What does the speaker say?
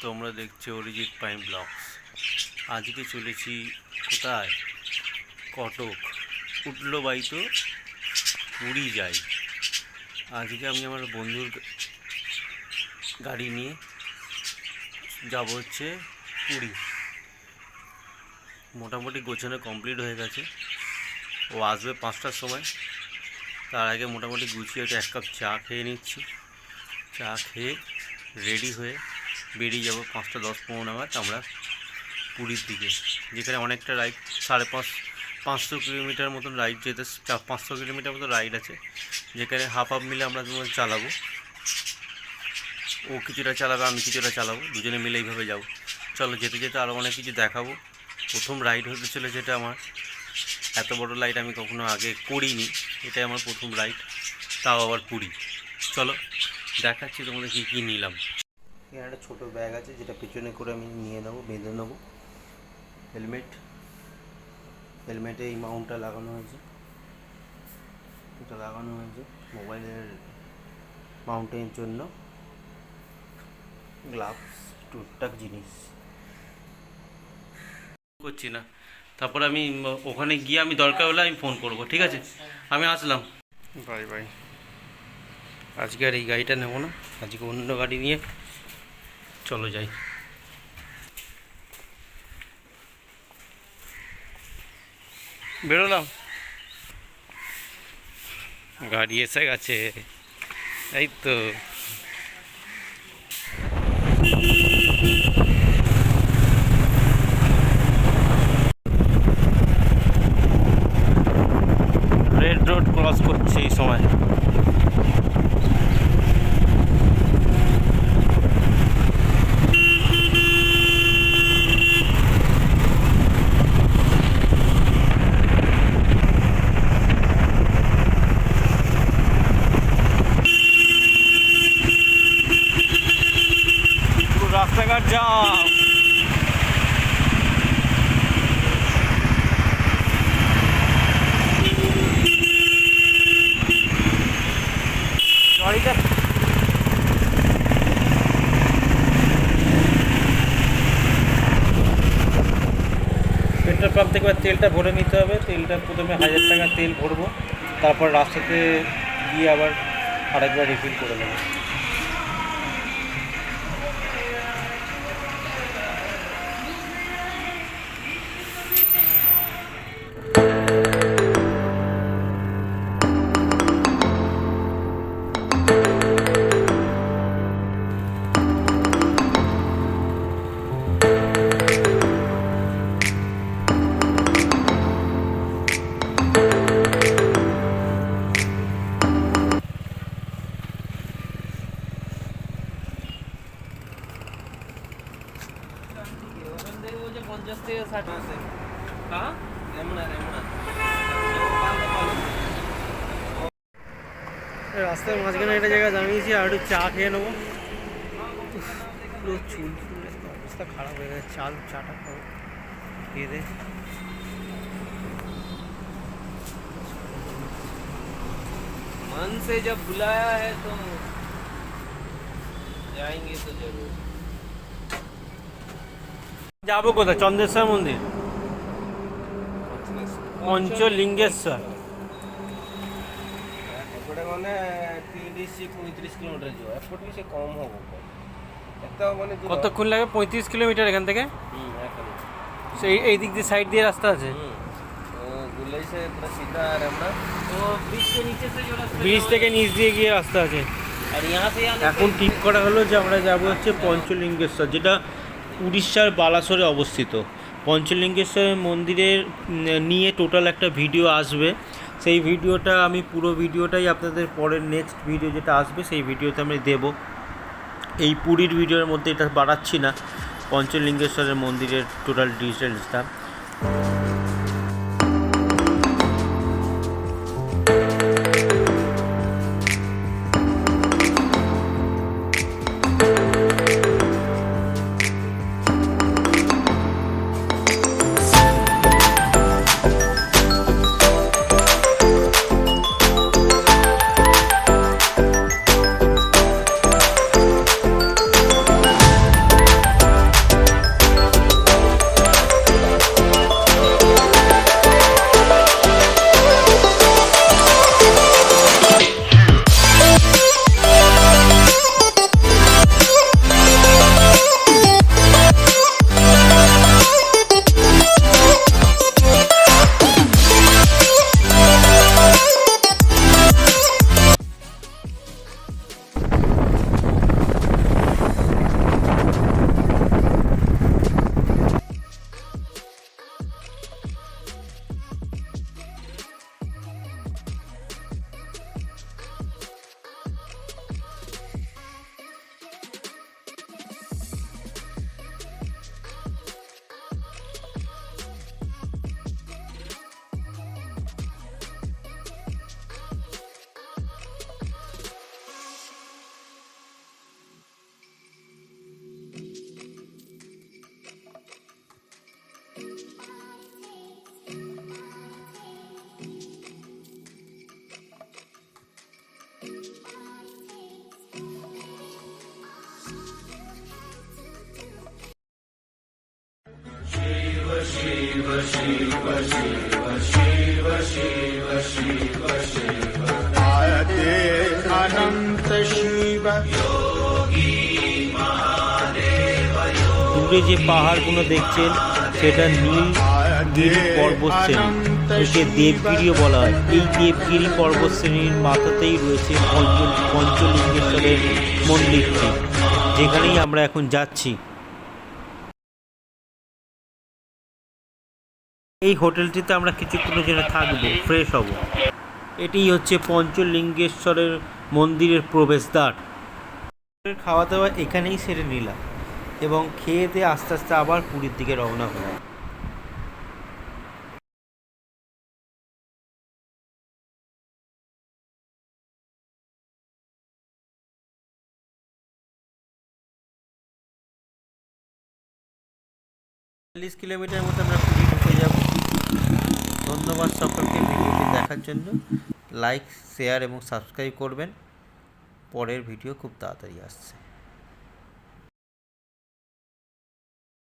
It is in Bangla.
তোমরা দেখছ অরিজিৎ পাইম ব্লগস। আজকে চলেছি কোথায়? কটক। উঠল বাইতো, পুরী যাই। আজকে আমি আমার বন্ধুর গাড়ি নিয়ে যাব হচ্ছে পুরী। মোটামুটি গোছানো কমপ্লিট হয়ে গেছে। ও আসবে পাঁচটার সময়। তার আগে মোটামুটি গুছিয়ে একটা এক কাপ চা খেয়ে নিচ্ছি। চা খেয়ে রেডি হয়ে বেরিয়ে যাব পাঁচটা দশ পনেরো নাগাদ, আমরা পুরীর দিকে। যেখানে অনেকটা রাইড সাড়ে পাঁচ, পাঁচশো কিলোমিটার মতন রাইড যেতে পাঁচশো কিলোমিটার মতো রাইড আছে। যেখানে হাফ হাফ মিলে আমরা তোমার চালাবো। ও কিছুটা চালাবে, আমি কিছুটা চালাবো, দুজনে মিলে এইভাবে যাব। চলো যেতে যেতে আরও অনেক কিছু দেখাবো। প্রথম রাইড হতে চলেছে এটা আমার। এত বড় রাইড আমি কখনো আগে করিনি। এটাই আমার প্রথম রাইড তাও আবার পুরী। চলো। দেখাচ্ছি তোমাদের কী কী নিলাম। এখানে একটা ছোটো ব্যাগ আছে যেটা পেছনে করে আমি নিয়ে নেব বেঁধে নেব। হেলমেট হেলমেটে এই মাউন্টটা লাগানো হয়েছে। এটা লাগানো হয়েছে মোবাইলের মাউন্টেনের জন্য। গ্লাভস টুকটাক জিনিস। করছি না। তারপর আমি ওখানে গিয়ে আমি দরকার হলে আমি ফোন করব ঠিক আছে? আমি আসলাম। Bye bye. আজকে আর এই গাড়িটা নেব না, আজকে অন্য গাড়ি নিয়ে চলো যাই। বেরোলাম। গাড়ি এসে গেছে। এই তো রেড রোড ক্রস করছে এই সময় পুরো রাস্তাঘাট জাম পেট্রোল পাম্প থেকে এবার তেলটা ভরে নিতে হবে। তেলটা প্রথমে হাজার টাকা তেল ভরবো, তারপর রাস্তাতে গিয়ে আবার আরেকবার রিফিল করে নেব। পঞ্চাশ থেকে ষাট হ্যাঁ রাস্তার মাঝখানে একটা জায়গা দাঁড়িয়েছি আর একটু চা খেয়ে নেবো উফ, পুরো চুল ফুল একদম অবস্থা খারাপ হয়ে গেছে চাল চাটা খাবো খেয়ে দে मन से जब बुलाया है तो जाएंगे तो जरूर যাবো কোথায় চন্দ্রেশ্বর মন্দির পঞ্চলিঙ্গেশ্বর ଏପଟେ ଗଲେ ତିରିଶ ପଇଁତିରିଶ କିଲୋମିଟର ଯିବ ଏପଟେ ବି ସେ କମ୍ ହବ ଏତ ମାନେ ଦୂର কতক্ষণ লাগে পঁয়ত্রিশ কিলোমিটার এখান থেকে হুম, এখানে। সেই এই দিক দিয়ে সাইড দিয়ে রাস্তা আছে হুম। তো গুলাই সে পুরো সিধা রেমনা तो ब्रिज के नीचे से जो रास्ता ব্রিজ থেকে নিচ দিয়ে গিয়ে রাস্তা আছে और यहाँ से यहाँ এখন ঠিক করা হলো যে আমরা যাব হচ্ছে পঞ্চলিঙ্গেশ্বর যেটা উড়িষ্যার বালাসরে অবস্থিত। পঞ্চলিঙ্গেশ্বর মন্দিরের নিয়ে টোটাল একটা ভিডিও আসবে। সেই ভিডিওটা আমি, পুরো ভিডিওটাই আপনাদের পরের নেক্সট ভিডিও যেটা আসবে, সেই ভিডিওতে আমি দেব। এই পুরীর ভিডিওর মধ্যে এটা বাড়াচ্ছি না। পঞ্চলিঙ্গেশ্বরের মন্দিরের টোটাল ডিটেলসটা आयते अनन्त शिव দূরে যে পাহাড়গুলো দেখছেন সেটা নীল গিরি পর্বতশ্রেণী একে দেবগিরিও বলা হয় এই দেবগিরি পর্বতশ্রেণীর মাথাতেই রয়েছে পঞ্চ পঞ্চলিঙ্গেশ্বরের মন্দিরটি যেখানেই আমরা এখন যাচ্ছি এই হোটেলটিতে আমরা কিছুক্ষণের জন্য থাকব ফ্রেশ হব। এটি হচ্ছে পঞ্চলিঙ্গেশ্বরের মন্দিরের প্রবেশদ্বার। খাওয়া দাওয়া এখানেই সেরে নিলাম এবং খেয়ে দিয়ে আস্তে আস্তে আবার পুরীর দিকে রওনা হলাম। চল্লিশ কিলোমিটার মতো আমরা পুরী ধন্যবাদ সকলকে ভিডিওটি দেখার জন্য। লাইক শেয়ার এবং সাবস্ক্রাইব করবেন। পরের ভিডিও খুব তাড়াতাড়ি আসছে।